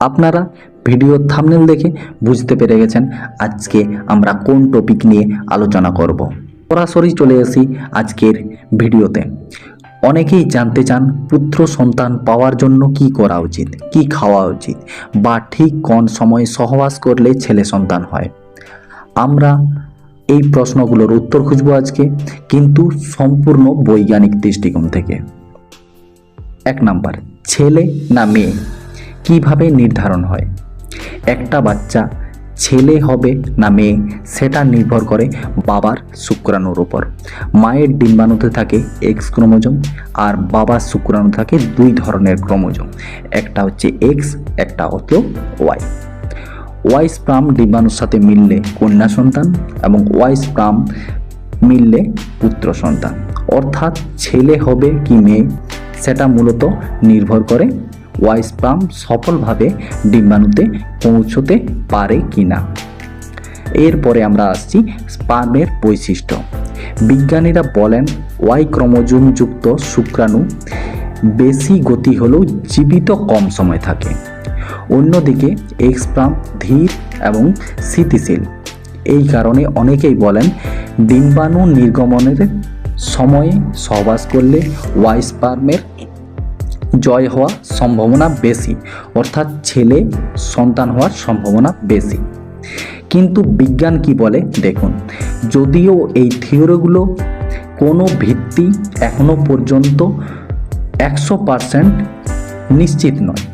আপনারা ভিডিওর থামনেল দেখে বুঝতে পেরে গেছেন আজকে আমরা কোন টপিক নিয়ে আলোচনা করব। সরাসরি চলে আসি আজকের ভিডিওতে। অনেকেই জানতে চান পুত্র সন্তান পাওয়ার জন্য কি করা উচিত, কি খাওয়া উচিত, বা ঠিক কোন সময়ে সহবাস করলে ছেলে সন্তান হয়। আমরা এই প্রশ্নগুলোর উত্তর খুঁজব আজকে, কিন্তু সম্পূর্ণ বৈজ্ঞানিক দৃষ্টিকোণ থেকে। এক নাম্বার, ছেলে না মেয়ে? কীভাবে নির্ধারণ হয়? একটা বাচ্চা ছেলে হবে না মেয়ে, সেটা নির্ভর করে বাবার শুক্রাণুর উপর। মায়ের ডিম্বাণুতে থাকে এক্স ক্রোমোজোম আর বাবার শুক্রাণু থাকে দুই ধরনের ক্রোমোজোম। একটা হচ্ছে এক্স একটা হচ্ছে ওয়াই ওয়াই স্প্রাম ডিম্বাণুর সাথে মিললে কন্যা সন্তান এবং ওয়াই স্প্রাম মিললে পুত্র সন্তান। অর্থাৎ ছেলে হবে কি মেয়ে, সেটা মূলত নির্ভর করে ওয়াই স্প্রাম সফলভাবে ডিম্বাণুতে পৌঁছতে পারে কি না এরপরে আমরা আসছি স্পার্মের বৈশিষ্ট্য। বিজ্ঞানীরা বলেন, ওয়াই ক্রোমোজোমযুক্ত শুক্রাণু বেশি গতি হলেও জীবিত কম সময় থাকে। অন্যদিকে, এক্স প্রাম ধীর এবং স্থিতিশীল। এই কারণে অনেকেই বলেন, ডিম্বাণু নির্গমনের সময়ে সহবাস করলে ওয়াই স্পার্মের জয় হওয়ার সম্ভাবনা বেশি, অর্থাৎ ছেলে সন্তান হওয়ার সম্ভাবনা বেশি। কিন্তু বিজ্ঞান কি বলে? দেখুন, যদিও এই থিওরিগুলো কোনো ভিত্তি এখনও পর্যন্ত একশো নিশ্চিত নয়।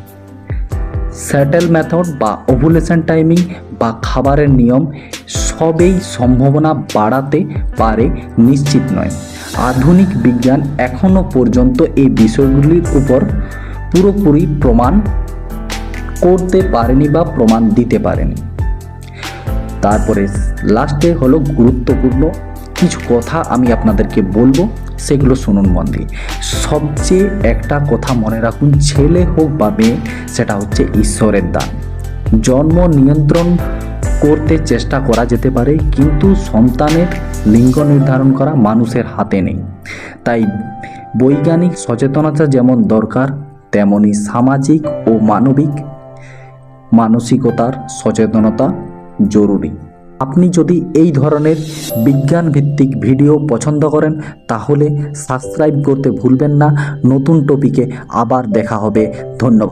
স্যাটেল মেথড বা ওভুলেশন টাইমিং বা খাবারের নিয়ম সবেই সম্ভাবনা বাড়াতে পারে, নিশ্চিত নয়। আধুনিক বিজ্ঞান এখনও পর্যন্ত এই বিষয়গুলির উপর পুরোপুরি প্রমাণ করতে পারেনি বা প্রমাণ দিতে পারেনি। তারপরে লাস্টে হলো গুরুত্বপূর্ণ কিছু কথা আমি আপনাদেরকে বলব, সেগুলো শুনুন মন দিয়ে। সবচেয়ে একটা কথা মনে রাখুন, ছেলে হোক বা মেয়ে, সেটা হচ্ছে ঈশ্বরের দান। জন্ম নিয়ন্ত্রণ করতে চেষ্টা করা যেতে পারে, কিন্তু সন্তানের লিঙ্গ নির্ধারণ করা মানুষের হাতে নেই। তাই বৈজ্ঞানিক সচেতনতা যেমন দরকার, তেমনি সামাজিক ও মানবিক মানসিকতার সচেতনতা জরুরি। আপনি যদি এই ধরনের বিজ্ঞান ভিত্তিক ভিডিও পছন্দ করেন, তাহলে সাবস্ক্রাইব করতে ভুলবেন না। নতুন টপিকে আবার দেখা হবে। ধন্যবাদ।